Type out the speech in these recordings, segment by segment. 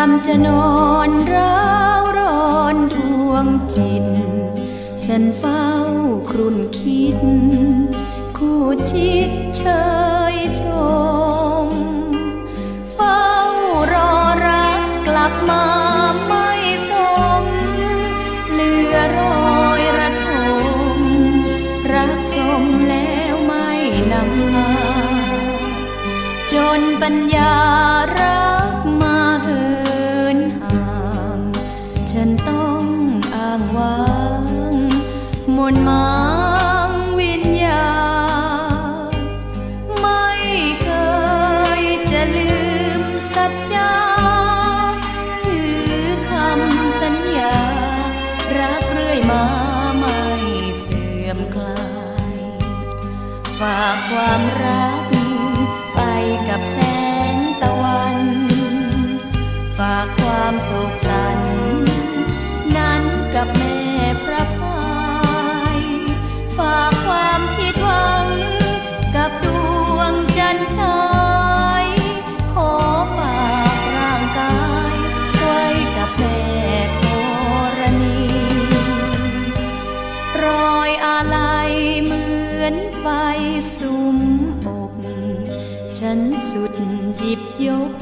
ามจะนอนร้าวร้อนทวงจิต ฉันเฝ้าครุ่นคิด คู่ชิดเชยชม เฝ้ารอรักกลับมาไม่สม เหลือรอยระทม รักชมแล้วไม่นำพาจนปัญญารัก ฝากความรัก ไปกับแสงตะวัน ฝากความสุขสันต์ สุมอก ฉันสุดหยิบยก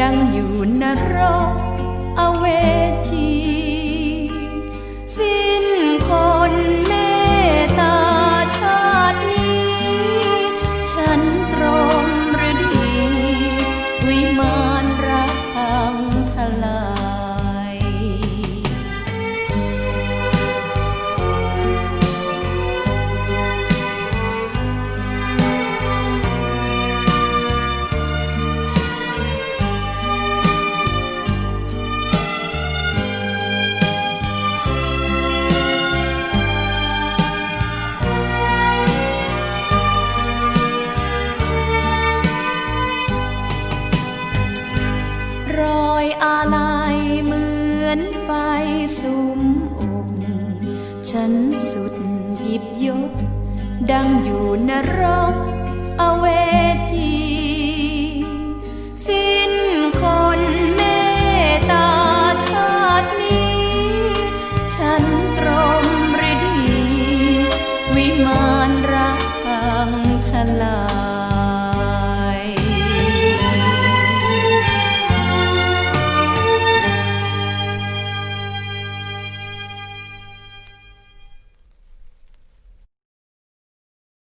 ดังอยู่นรก เอาเว อยอาลัยเหมือนไฟสุมอกฉันสุดหยิบยก ดังอยู่นรกอเวจีสิ้นคนเมตตาชาตินี้ ฉันตรมฤดี วิมานรักทางทลาย